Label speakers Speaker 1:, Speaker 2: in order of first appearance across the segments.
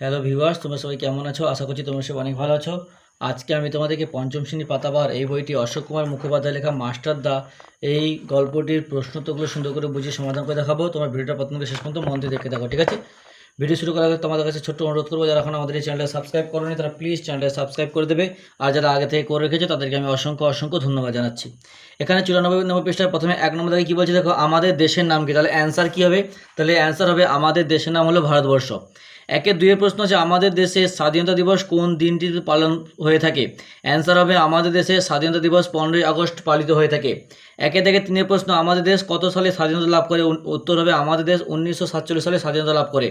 Speaker 1: Hello viewers তোমরা সবাই কেমন আছো? আশা করছি তোমরা সব অনেক ভালো আছো। আজকে আমি তোমাদেরকে পঞ্চম শ্রেণি পাতাবার এই বইটি অশোক কুমার মুখোপাধ্যায় লেখা মাস্টার দা এই গল্পটির প্রশ্নোত্তরগুলো সুন্দর করে বুঝিয়ে সমাধান করে দেখাবো। তোমার ভিডিওটা প্রথম থেকে শেষ পর্যন্ত মন দিয়ে দেখে দেখো ঠিক আছে? ভিডিও শুরু করার আগে তোমাদের কাছে ছোট্ট অনুরোধ করব, যারা এখন আমাদের এই চ্যানেলটা সাবস্ক্রাইব করোনি, তারা প্লিজ চ্যানেলটা সাবস্ক্রাইব করে দেবে। আর যারা আগে থেকে করে রেখেছো, তাদেরকে আমি অসংখ্য অসংখ্য ধন্যবাদ জানাচ্ছি। এখানে চুরানব্বই নম্বর পৃষ্ঠায় প্রথমে এক নম্বর থেকে কী বলছে? দেখো, আমাদের দেশের নাম কি? তাহলে অ্যান্সার কী হবে? তাহলে অ্যান্সার হবে, আমাদের দেশের নাম হলো ভারতবর্ষ। একের দুইয়ের প্রশ্ন হচ্ছে, আমাদের দেশে স্বাধীনতা দিবস কোন দিনটিতে পালন হয়ে থাকে? অ্যান্সার হবে, আমাদের দেশে স্বাধীনতা দিবস পনেরোই আগস্ট পালিত হয়ে থাকে। একে থেকে তিনের প্রশ্ন, আমাদের দেশ কত সালে স্বাধীনতা লাভ করে? উত্তর হবে, আমাদের দেশ উনিশশো সাতচল্লিশ সালে স্বাধীনতা লাভ করে।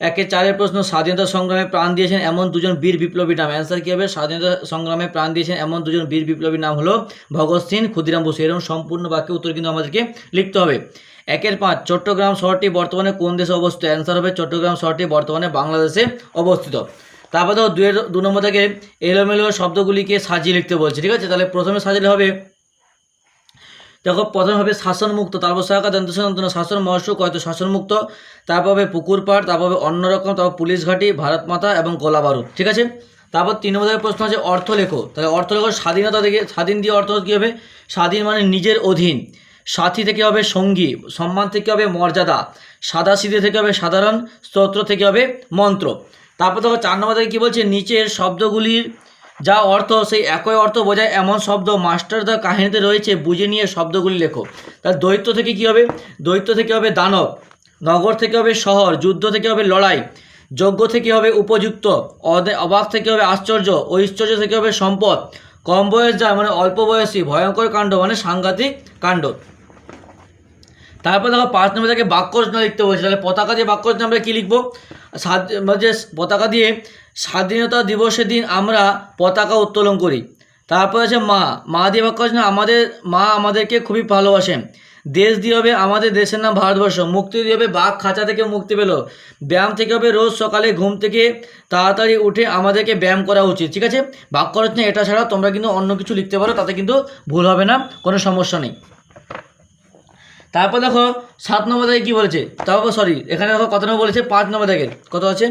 Speaker 1: একে চারের প্রশ্ন, স্বাধীনতা সংগ্রামে প্রাণ দিয়েছেন এমন দুজন বীর বিপ্লবীর নাম। অ্যান্সার কী হবে? স্বাধীনতা সংগ্রামে প্রাণ দিয়েছেন এমন দুজন বীর বিপ্লবীর নাম হলো ভগৎ সিং, ক্ষুদিরাম বসু। এরকম সম্পূর্ণ বাক্যে উত্তর কিন্তু আমাদেরকে লিখতে হবে। একের পাঁচ, চট্টগ্রাম শহরটি বর্তমানে কোন দেশে অবস্থিত? অ্যান্সার হবে চট্টগ্রাম শহরটি বর্তমানে বাংলাদেশে অবস্থিত। তারপর দেখো দুয়ের দু নম্বর থেকে এলোমেলো শব্দগুলিকে সাজিয়ে লিখতে বলছে, ঠিক আছে? তাহলে প্রথমে সাজালে হবে, দেখো, প্রথমে হবে শাসনমুক্ত, তারপর সহায়কা দন্তসন্তন শাসন মহর্ষক হয়তো শাসনমুক্ত, তারপর হবে পুকুর পাড়, তারপর হবে অন্যরকম তারপর পুলিশ ঘাঁটি, ভারত মাতা এবং গোলা বারুদ, ঠিক আছে? তারপর তিন নম্বরের প্রশ্ন আছে অর্থ লেখো তাহলে অর্থ লেখো স্বাধীনতা থেকে, স্বাধীন দিয়ে অর্থ কী হবে? স্বাধীন মানে নিজের অধীন। সাথী থেকে হবে সঙ্গী সম্মান থেকে হবে মর্যাদা সাদা সিধে থেকে হবে সাধারণ স্তোত্র থেকে হবে মন্ত্র তারপর দেখো চার নম্বর থেকে কী বলছে নিচের শব্দগুলির যা অর্থ সেই একই অর্থ বোঝায় এমন শব্দ মাস্টার দা কাহিনীতে রয়েছে বুঝে নিয়ে শব্দগুলি লেখো তার দৈত্য থেকে কী হবে দৈত্য থেকে হবে দানব নগর থেকে হবে শহর যুদ্ধ থেকে হবে লড়াই যোগ্য থেকে হবে উপযুক্ত অবাক থেকে হবে আশ্চর্য ঐশ্বর্য থেকে হবে সম্পদ কম বয়স যা মানে অল্প বয়সী ভয়ঙ্কর কাণ্ড মানে সাংঘাতিক কাণ্ড তারপর দেখো পাঁচ নম্বর থেকে বাক্য রচনা লিখতে বলছে। তাহলে পতাকা দিয়ে বাক্য রচনা আমরা কী লিখব? স্বাধ- যে পতাকা দিয়ে স্বাধীনতা দিবসের দিন আমরা পতাকা উত্তোলন করি। তারপর আছে মা। মা দিয়ে বাক্য রচনা আমাদের মা আমাদেরকে খুবই ভালোবাসেন দেশ দিয়ে হবে আমাদের দেশের নাম ভারতবর্ষ। মুক্তি দিয়ে হবে বাঘ খাঁচা থেকে মুক্তি পেল। ব্যায়াম থেকে হবে রোজ সকালে ঘুম থেকে তাড়াতাড়ি উঠে আমাদেরকে ব্যায়াম করা উচিত। ঠিক আছে? বাক্য রচনা এটা ছাড়া তোমরা কিন্তু অন্য কিছু লিখতে পারো, তাতে কিন্তু ভুল হবে না, কোনো সমস্যা নেই। তারপর দেখো সাত নম্বর থেকে কী বলেছে? তারপর সরি এখানে দেখো কত নম্বর বলেছে? পাঁচ নম্বর থেকে কত আছে?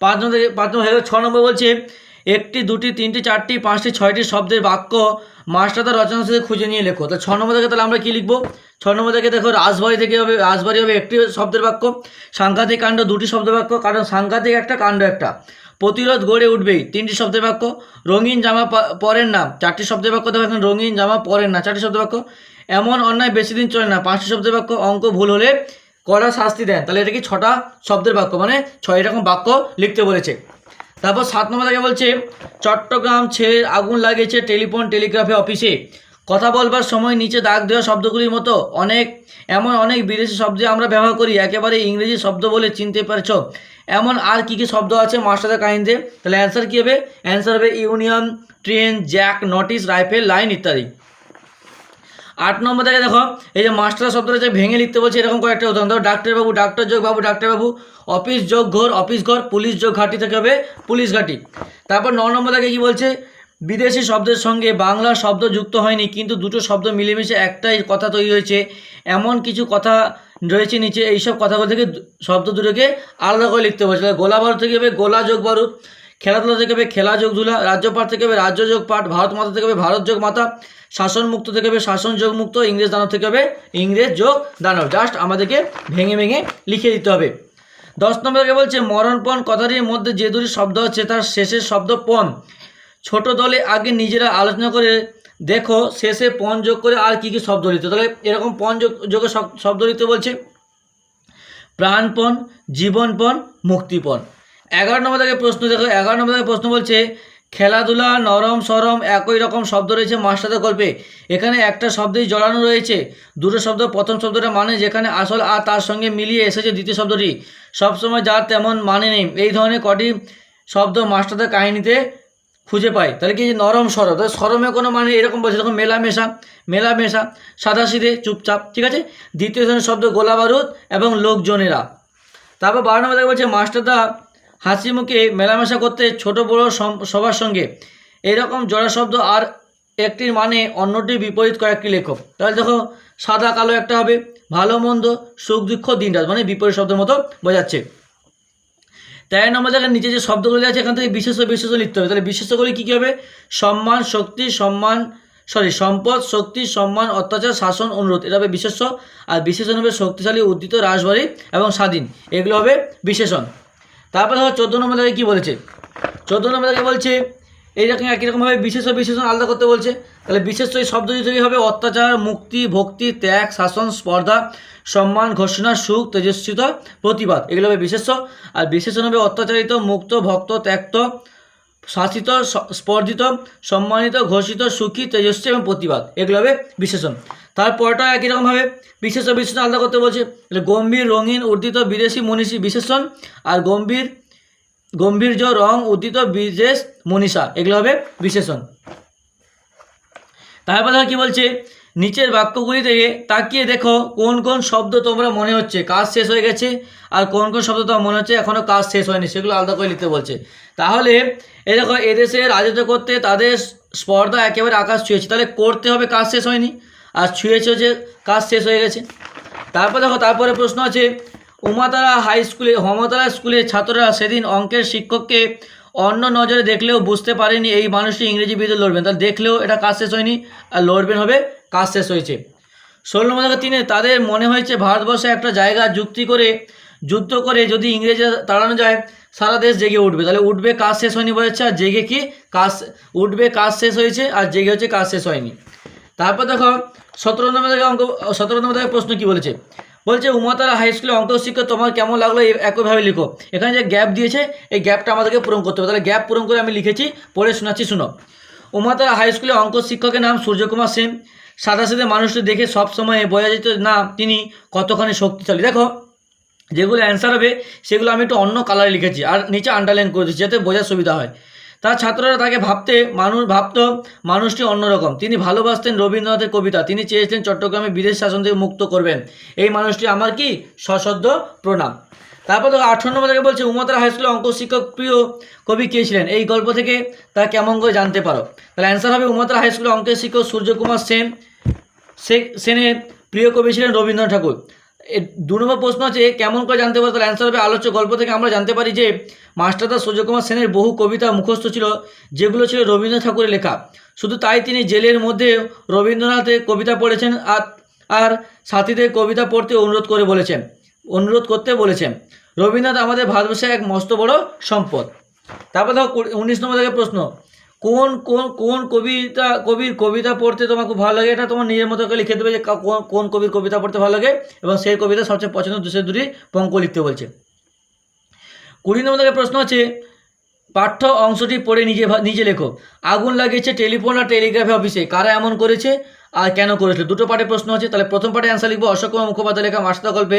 Speaker 1: পাঁচ নম্বর পাঁচ নম্বর ছ নম্বর বলছে, একটি, দুটি, তিনটি, চারটি, পাঁচটি, ছয়টি শব্দের বাক্য মাস্টার তার রচনা থেকে খুঁজে নিয়ে লেখো। তা ছ নম্বর থেকে তাহলে আমরা কী লিখব? ছ নম্বর থেকে দেখো, রাজবাড়ি থেকে হবে, রাজবাড়ি হবে একটি শব্দের বাক্য, সাংঘাতিক কাণ্ড দুটি শব্দের বাক্য, কারণ সাংঘাতিক একটা, কাণ্ড একটা। প্রতিরোধ গড়ে উঠবেই, তিনটি শব্দের বাক্য, রঙিন জামা পরেন না চারটি শব্দের বাক্য, দেখো এখানে রঙিন জামা পরেন না চারটি শব্দের বাক্য এমন অন্যায় বেশি দিন চলে না। পাঁচটি শব্দের বাক্য অঙ্ক ভুল হলে কড়া শাস্তি দেন। তাহলে এটা কি ছটা শব্দের বাক্য? মানে ছয় এরকম বাক্য লিখতে বলেছে। তারপর সাত নম্বর থেকে বলছে, চট্টগ্রাম ছেড়ে আগুন লাগিয়েছে টেলিফোন, টেলিগ্রাফে, অফিসে। কথা বলবার সময় নিচে দাগ দেওয়া শব্দগুলির মতো অনেক, এমন অনেক বিদেশি শব্দ আমরা ব্যবহার করি। একেবারে ইংরেজি শব্দ বলে চিনতে পারছ। এমন আর কি কি শব্দ আছে মাস্টারের কাহিনীতে? তাহলে অ্যান্সার কী হবে? অ্যান্সার হবে union, train, jack, notice, rifle, line ইত্যাদি। আট নম্বর থেকে দেখো, এই যে মাস্টার শব্দটা যে ভেঙে লিখতে বলছে, এরকম কয়েকটা উদাহরণ ধরো ডাক্তারবাবু ডাক্তার যোগ বাবু ডাক্তারবাবু অফিস যোগ ঘর, অফিস ঘর, পুলিশ যোগ ঘাটি থেকে হবে পুলিশ ঘাটি। তারপর ন নম্বর থেকে কী বলছে? বিদেশি শব্দের সঙ্গে বাংলা শব্দ যুক্ত হয়নি, কিন্তু দুটো শব্দ মিলেমিশে একটাই কথা তৈরি হয়েছে। এমন কিছু কথা রয়েছে নিচে, এইসব কথাগুলো থেকে শব্দ দুটোকে আলাদা করে লিখতে বলছে। গোলা বারুদ থেকে হবে গোলা যোগ বারুদ খেলাধুলা থেকে হবে খেলা যোগ ধুলা রাজ্য পাঠ থেকে হবে রাজ্য যোগ পাঠ, ভারত মাতা থেকে হবে ভারত যোগ মাতা, শাসন মুক্ত থেকে হবে শাসন যোগ মুক্ত, ইংরেজ দানব থেকে হবে ইংরেজ যোগ দানব। জাস্ট আমাদেরকে ভেঙে ভেঙে লিখে দিতে হবে। দশ নম্বরকে বলছে মরণপণ কথাটির মধ্যে যে দুটি শব্দ হচ্ছে তার শেষের শব্দ পণ। ছোট দলে আগে নিজেরা আলোচনা করে দেখো, শেষে পণ যোগ করে আর কি কি শব্দ দিতে তাহলে এরকম পণ যোগ যোগে শব- শব্দ দিতে বলছে, প্রাণপণ, জীবনপণ, মুক্তিপণ। এগারো নম্বর থেকে প্রশ্ন দেখো, এগারো নম্বর থেকে প্রশ্ন বলছে, খেলাধুলা, নরম, সরম, একই রকম শব্দ রয়েছে মাস্টারদের গল্পে। এখানে একটা শব্দই জড়ানো রয়েছে। দুটো শব্দ, প্রথম শব্দটা মানে যেখানে আসল আর তার সঙ্গে মিলিয়ে এসেছে দ্বিতীয় শব্দটি। সবসময় যার তেমন মানে নেই। এই ধরনের কটি শব্দ মাস্টারদের কাহিনীতে খুঁজে পাই তাহলে কি নরম, সরম? তাহলে সরমে কোনো মানে এরকম বলছে যখন মেলামেশা মেলামেশা সাদা সিধে চুপচাপ, ঠিক আছে? দ্বিতীয় ধরনের শব্দ গোলা বারুদ এবং লোকজনেরা। তারপর বারো নম্বর বলছে, মাস্টারদা হাসি মুখে মেলামেশা করতে ছোট বড় সবার সঙ্গে। এইরকম জোড়া শব্দ আর একটির মানে অন্যটির বিপরীত কয়েকটি লেখক। তাহলে দেখো, সাদা কালো একটা হবে, ভালো মন্দ, সুখ দুঃখ দিনরাত মানে বিপরীত শব্দের মতো বোঝাচ্ছে। তেরো নম্বর জায়গায় নিচে যে শব্দগুলি আছে, এখান থেকে বিশেষ বিশেষ লিখতে হবে। তাহলে বিশেষগুলি কী কী হবে? সম্মান, শক্তি, সম্মান সরি সম্পদ, শক্তি, সম্মান, অত্যাচার, শাসন, অনুরোধ। এটা হবে বিশেষ্য, আর বিশেষণ হবে শক্তিশালী, উদ্দিত রাসবাড়ি এবং স্বাধীন। এগুলো হবে বিশেষণ। তারপরে ধরো চোদ্দ নম্বর জায়গায় কী বলেছে? চোদ্দ নম্বর জায়গায় বলছে এইরকম একই রকমভাবে বিশেষ বিশেষণ আলাদা করতে বলছে। তাহলে বিশেষ এই শব্দ যদি হবে, অত্যাচার, মুক্তি, ভক্তি, ত্যাগ, শাসন, স্পর্ধা, সম্মান, ঘোষণা, সুখ, তেজস্বিতা, প্রতিবাদ, এগুলো হবে বিশেষ আর বিশেষণ হবে অত্যাচারিত, মুক্ত, ভক্ত, ত্যাক্ত শাসিত স্পর্ধিত, সম্মানিত, ঘোষিত, সুখী, তেজস্বী এবং প্রতিবাদ। এগুলো হবে বিশেষণ তারপরটা একই রকমভাবে বিশেষ বিশেষণ আলাদা করতে বলছে গম্ভীর, রঙিন উদ্দিত বিদেশি, মনীষী বিশেষণ আর গম্ভীর, গম্ভীর্য, রং উদ্দিত বিশেষ মনীষা। এগুলো হবে বিশেষণ তারপর কি বলছে? নিচের বাক্যগুলি থেকে তাকিয়ে দেখো কোন কোন শব্দ তোমরা মনে হচ্ছে। কাজ শেষ হয়ে গেছে আর কোন কোন শব্দ তোমার মনে হচ্ছে এখনও কাজ শেষ হয়নি, সেগুলো আলাদা করে লিখতে বলছে। তাহলে এই দেখো, এদেশে রাজত্ব করতে তাদের স্পর্ধা একেবারে আকাশ ছুঁয়েছে। তাহলে করতে হবে কাজ শেষ হয়নি আর ছুঁয়েছে যে কাজ শেষ হয়ে গেছে। তারপর দেখো, তারপরে প্রশ্ন আছে, উমাতারা হাই স্কুলে হমতারা স্কুলের ছাত্ররা সেদিন অঙ্কের শিক্ষককে অন্য নজরে দেখলেও বুঝতে পারেনি, এই মানুষটি ইংরেজি বিরুদ্ধে লড়বেন। তাহলে দেখলেও এটা কাজ শেষ হয়নি আর লড়বেন হবে কাজ শেষ হয়েছে। ষোলো নম্বর তিনে তাদের মনে হয়েছে ভারতবর্ষে একটা জায়গা যুক্তি করে, যুদ্ধ করে যদি ইংরেজরা তাড়ানো যায়, সারা দেশ জেগে উঠবে। তাহলে উঠবে কাজ শেষ হয়নি বলেছে, আর জেগে কি? কাজ, উঠবে কাজ শেষ হয়েছে, আর জেগে হচ্ছে কাজ শেষ হয়নি। তারপর দেখো, সতেরো নম্বর থেকে অঙ্ক, সতেরো নম্বর থেকে প্রশ্ন কি বলেছে? বলছে, উমাতারা হাই স্কুলে অঙ্ক শিক্ষক তোমার কেমন লাগল একইভাবে লিখো। এখানে যে গ্যাপ দিয়েছে, এই গ্যাপটা আমাদেরকে পূরণ করতে হবে। তাহলে গ্যাপ পূরণ করে আমি লিখেছি, পড়ে শোনাচ্ছি, শুনো। উমাতারা হাই স্কুলে অঙ্ক শিক্ষকের নাম সূর্যকুমার সেন। সাদা সাদা মানুষটি দেখে সব সময় বোঝা যেত না, তিনি কতখানি শক্তিশালী। দেখো, যেগুলো অ্যান্সার হবে, সেগুলো আমি একটু অন্য কালারে লিখেছি আর নিচে আন্ডারলাইন করে দিচ্ছি যাতে বোঝার সুবিধা হয়। তার ছাত্ররা তাকে ভাবতে, মানুষ ভাবত মানুষটি অন্যরকম তিনি ভালোবাসতেন রবীন্দ্রনাথের কবিতা। তিনি চেয়েছিলেন চট্টগ্রামে বিদেশ শাসন থেকে মুক্ত করবেন। এই মানুষটি আমার কি? সশ্রদ্ধ প্রণাম। তারপর দেখো আঠারো নম্বর বলছে, উমতারা হাই স্কুলে অঙ্ক শিক্ষক প্রিয় কবি কে ছিলেন? এই গল্প থেকে তা কেমন করে জানতে পারো। তাহলে অ্যান্সার হবে, উমতারা হাই স্কুলে অঙ্কের শিক্ষক সূর্যকুমার সেন সে- সেনের প্রিয় কবি ছিলেন রবীন্দ্রনাথ ঠাকুর। দু নম্বর প্রশ্ন আছে কেমন করে জানতে পারো? তাহলে অ্যান্সার হবে আলোচ্য গল্প থেকে আমরা জানতে পারি যে মাস্টারদা সূর্যকুমার সেনের বহু কবিতা মুখস্থ ছিল, যেগুলো ছিল রবীন্দ্রনাথ ঠাকুরের লেখা। শুধু তাই তিনি জেলের মধ্যে রবীন্দ্রনাথের কবিতা পড়েছেন আর আর সাথীদের কবিতা পড়তে অনুরোধ করে বলেছেন, অনুরোধ করতে বলেছেন। রবীন্দ্রনাথ আমাদের ভারতবর্ষের এক মস্ত বড় সম্পদ। তারপর দেখো উনিশ নম্বর থেকে প্রশ্ন। কোন কোন কোন কবিতা, কবির কবিতা পড়তে তোমার খুব ভালো লাগে? এটা তোমার নিজের মতো করে লিখে দেবে যে কোন কোন কবির কবিতা পড়তে ভালো লাগে। এবং সেই কবিতা সবচেয়ে পছন্দ দুশো দুটি পঙ্ক লিখতে বলছে। কুড়ি নম্বর প্রশ্ন আছে পাঠ্য অংশটি পড়ে নিজে নিজে লেখো। আগুন লাগিয়েছে টেলিফোন আর টেলিগ্রাফি অফিসে। কারা এমন করেছে আর কেন করেছিল? দুটো পার্টে প্রশ্ন আছে, তাহলে প্রথম পার্টে অ্যান্সার লিখব। অশোক কুমার মুখোপাধ্যায় লেখা মাস্টার গল্পে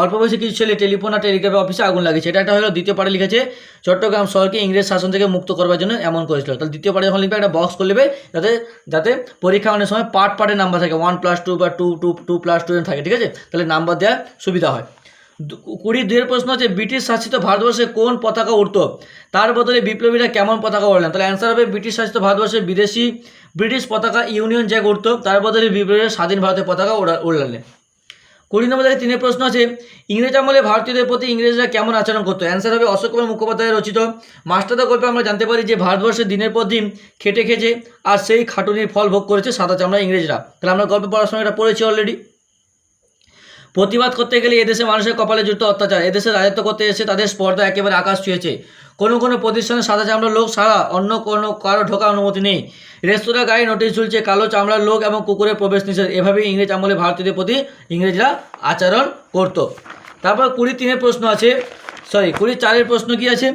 Speaker 1: অল্প বয়সী কিছু ছেলে টেলিফোন আর টেলিগ্রাফি অফিসে আগুন লাগিয়েছে। এটা একটা হলো দ্বিতীয় পার্টে লিখেছে, চট্টগ্রাম শহরকে ইংরেজ শাসন থেকে মুক্ত করবার জন্য এমন করেছিল। তাহলে দ্বিতীয় পার্টে যখন লিখবে, একটা বক্স করে নেবে, যাতে যাতে পরীক্ষা অনেক সময় পার্ট পার্টের নাম্বার থাকে। ওয়ান প্লাস টু বা two two two plus two থাকে, ঠিক আছে? তাহলে নাম্বার দেওয়ার সুবিধা হয়। কুড়ি দুইয়ের প্রশ্ন হচ্ছে ব্রিটিশ শাসিত ভারতবর্ষে কোন পতাকা উঠতো তার বদলে বিপ্লবীরা কেমন পতাকা উড়লেন তাহলে অ্যান্সার হবে, ব্রিটিশ শাসিত ভারতবর্ষে বিদেশি ব্রিটিশ পতাকা ইউনিয়ন জ্যাক উঠতো তার বদলে বিপ্লবীরা স্বাধীন ভারতের পতাকা উড়া- কুড়ি নম্বর থেকে তিনের প্রশ্ন আছে, ইংরেজ আমলে ভারতীয়দের প্রতি ইংরেজরা কেমন আচরণ করতো? অ্যান্সার হবে অশোক কুমার মুখোপাধ্যায় রচিত, মাস্টারদা গল্পে আমরা জানতে পারি যে ভারতবর্ষে দিনের পর দিন খেটে খেটে আর সেই খাটুনির ফল ভোগ করেছে সাদা চামড়া ইংরেজরা। তাহলে আমরা গল্প পড়ার সময় এটা পড়েছি অলরেডি প্রতিবাদ করতে গেলে এদেশে মানুষের কপালে যুক্ত অত্যাচার। এদেশে রাজত্ব করতে এসে তাদের স্পর্ধা একেবারে আকাশ ছুঁয়েছে। কোনো কোনো প্রতিষ্ঠানে সাদা চামড়ার লোক ছাড়া অন্য কোনো কারও ঢোকার অনুমতি নেই। রেস্তোরাঁ গায়ে নোটিশ ঝুলছে, কালো চামড়ার লোক এবং কুকুরের প্রবেশ নিষেধ। এভাবেই ইংরেজ আমলে ভারতীয়দের প্রতি ইংরেজরা আচরণ করত। তারপর কুড়ি তিনের প্রশ্ন আছে। সরি কুড়ি চারের প্রশ্ন কি আছে?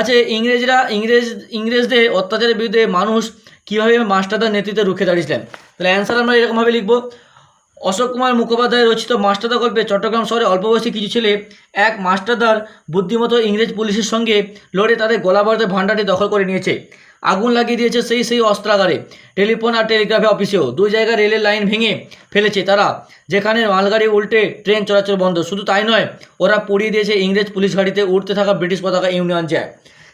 Speaker 1: আছে, ইংরেজরা, ইংরেজ, ইংরেজদের অত্যাচারের বিরুদ্ধে মানুষ কীভাবে মাস্টারদার নেতৃত্বে রুখে দাঁড়িয়েছিলেন? তাহলে অ্যান্সার আমরা এরকমভাবে লিখব। অশোক কুমার মুখোপাধ্যায় রচিত মাস্টারদা গল্পে চট্টগ্রাম শহরে অল্প বয়সী কিছু ছেলে এক মাস্টারদার বুদ্ধিমতো ইংরেজ পুলিশের সঙ্গে লড়ে তাদের গোলাবারুদের ভাণ্ডারটি দখল করে নিয়েছে। আগুন লাগিয়ে দিয়েছে সেই সেই অস্ত্রাগারে। টেলিফোন আর টেলিগ্রাফি অফিসেও দুই জায়গায় রেলের লাইন ভেঙে ফেলেছে তারা। যেখানে মালগাড়ি, উল্টে ট্রেন চলাচল বন্ধ। শুধু তাই নয়, ওরা পুড়িয়ে দিয়েছে ইংরেজ পুলিশ গাড়িতে উঠতে থাকা ব্রিটিশ পতাকা ইউনিয়ন জ্যাক।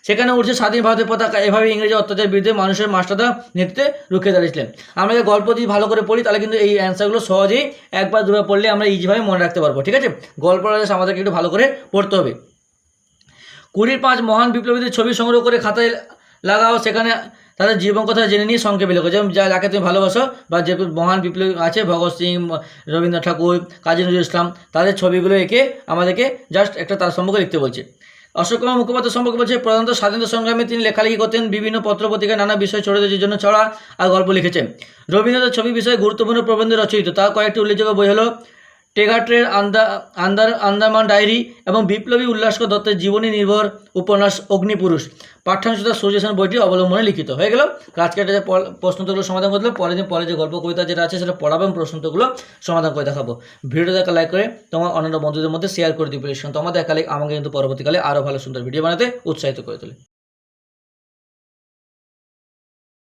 Speaker 1: সেখানে উঠছে স্বাধীন ভারতের পতাকা এভাবে ইংরেজি অত্যাচারের বিরুদ্ধে মানুষের মাস্টারদা নেতৃত্বে রুখে দাঁড়িয়েছিলেন। আমরা যে গল্প যদি ভালো করে পড়ি, তাহলে কিন্তু এই অ্যান্সারগুলো সহজেই একবার দুবার পড়লে আমরা ইজিভাবে মনে রাখতে পারব, ঠিক আছে? just আমাদেরকে একটু ভালো করে পড়তে হবে। কুড়ির পাঁচ মহান বিপ্লবীদের ছবি সংগ্রহ করে খাতায় লাগাও, সেখানে তাদের জীবন কথা জেনে নিয়ে সংক্ষেপে লেখো। যেমন যা যাকে তুমি ভালোবাসো বা যে মহান বিপ্লবী আছে, ভগৎ সিং, রবীন্দ্রনাথ ঠাকুর, কাজী নজরুল ইসলাম, তাদের ছবিগুলো এঁকে আমাদেরকে জাস্ট একটা তার সম্পর্কে লিখতে বলছে। অশোক কুমার মুখোপাধ্যায় সম্পর্কে বলছে, প্রধানত স্বাধীনতা সংগ্রামে তিনি লেখালেখি করতেন, বিভিন্ন পত্র পত্রিকায় নানা বিষয় ছোটদের জন্য ছড়া আর গল্প লিখেছেন। রবীন্দ্রনাথ ছবি বিষয়ে গুরুত্বপূর্ণ প্রবন্ধ রচিত। তার কয়েকটি উল্লেখযোগ্য বই হলো টেগাট্রের আন্দা, আন্দার, আন্দামান ডায়েরি এবং বিপ্লবী উল্লাসকর দত্তের জীবনী নির্ভর উপন্যাস অগ্নিপুরুষ। পাঠ্যাংশ তার সুজেশন বইটি অবলম্বনে লিখিত। হয়ে গেল আজকে একটা যে পল- প্রশ্নোত্তরগুলো সমাধান করতে পরের দিন পরে যে গল্প কবিতা যেটা আছে, সেটা পড়াবো এবং প্রশ্নোত্তরগুলো সমাধান করে দেখাবো। ভিডিওটা দেখা লাইক করে তোমার অন্যান্য বন্ধুদের মধ্যে শেয়ার করে দিবে। তোমাদের একালে আমাকে কিন্তু পরবর্তীকালে আরও ভালো সুন্দর ভিডিও বানাতে উৎসাহিত করে তোলে।